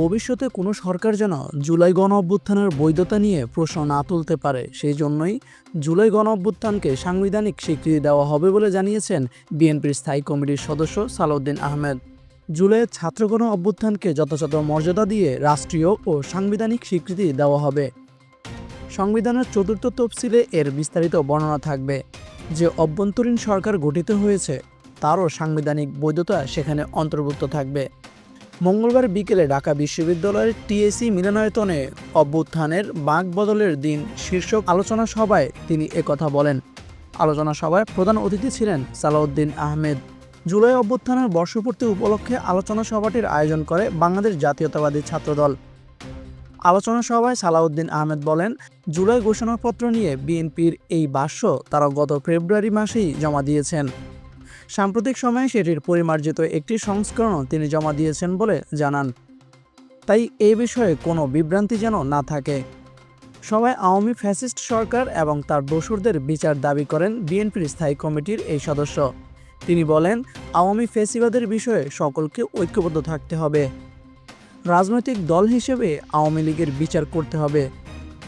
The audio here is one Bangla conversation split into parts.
ভবিষ্যতে কোনো সরকার যেন জুলাই গণ অভ্যুত্থানের বৈধতা নিয়ে প্রশ্ন না তুলতে পারে, সেই জন্যই জুলাই গণ অভ্যুত্থানকে সাংবিধানিক স্বীকৃতি দেওয়া হবে বলে জানিয়েছেন বিএনপির স্থায়ী কমিটির সদস্য সালাউদ্দিন আহমেদ। জুলাইয়ের ছাত্র গণ অভ্যুত্থানকে যথাযথ মর্যাদা দিয়ে রাষ্ট্রীয় ও সাংবিধানিক স্বীকৃতি দেওয়া হবে। সংবিধানের চতুর্থ তফসিলে এর বিস্তারিত বর্ণনা থাকবে যে অভ্যন্তরীণ সরকার গঠিত হয়েছে, তারও সাংবিধানিক বৈধতা সেখানে অন্তর্ভুক্ত থাকবে। মঙ্গলবার বিকেলে ঢাকা বিশ্ববিদ্যালয়ের টিএসি মিলনায়তনে অভ্যুত্থানের বাঁক বদলের দিন শীর্ষক আলোচনা সভায় তিনি একথা বলেন। আলোচনা সভায় প্রধান অতিথি ছিলেন সালাউদ্দিন আহমেদ। জুলাই অভ্যুত্থানের বর্ষপূর্তি উপলক্ষে আলোচনা সভাটির আয়োজন করে বাংলাদেশ জাতীয়তাবাদী ছাত্রদল। আলোচনা সভায় সালাউদ্দিন আহমেদ বলেন, জুলাই ঘোষণাপত্র নিয়ে বিএনপির এই ভাষ্য তারা গত ফেব্রুয়ারি মাসেই জমা দিয়েছেন। সাম্প্রতিক সময়ে সেটির পরিমার্জিত একটি সংস্করণও তিনি জমা দিয়েছেন বলে জানান। তাই এ বিষয়ে কোনো বিভ্রান্তি যেন না থাকে। সবাই আওয়ামী ফ্যাসিস্ট সরকার এবং তার দোসরদের বিচার দাবি করেন বিএনপির স্থায়ী কমিটির এই সদস্য। তিনি বলেন, আওয়ামী ফেসিবাদের বিষয়ে সকলকে ঐক্যবদ্ধ থাকতে হবে। রাজনৈতিক দল হিসেবে আওয়ামী লীগের বিচার করতে হবে।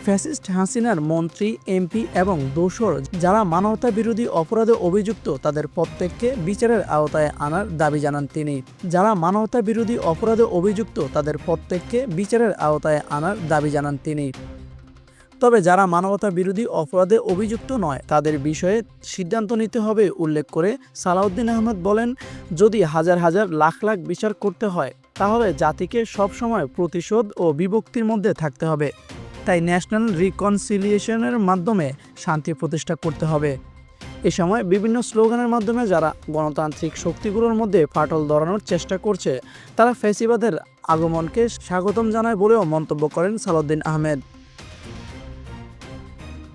ফ্যাসিস্ট হাসিনার মন্ত্রী, এমপি এবং দোসর যারা মানবতা বিরোধী অপরাধে অভিযুক্ত তাদের প্রত্যেককে বিচারের আওতায় আনার দাবি জানান তিনি। যারা মানবতা বিরোধী অপরাধে অভিযুক্ত তাদের প্রত্যেককে বিচারের আওতায় আনার দাবি জানান তিনি। তবে যারা মানবতা বিরোধী অপরাধে অভিযুক্ত নয়, তাদের বিষয়ে সিদ্ধান্ত নিতে হবে উল্লেখ করে সালাউদ্দিন আহমদ বলেন, যদি হাজার হাজার লাখ লাখ বিচার করতে হয়, তাহলে জাতিকে সবসময় প্রতিশোধ ও বিভক্তির মধ্যে থাকতে হবে। তাই ন্যাশনাল রিকনসিলিয়েশনের মাধ্যমে শান্তি প্রতিষ্ঠা করতে হবে। এ সময় বিভিন্ন স্লোগানের মাধ্যমে যারা গণতান্ত্রিক শক্তিগুলোর মধ্যে ফাটল ধরানোর চেষ্টা করছে, তারা ফেসিবাদের আগমনকে স্বাগতম জানায় বলেও মন্তব্য করেন সালাউদ্দিন আহমেদ।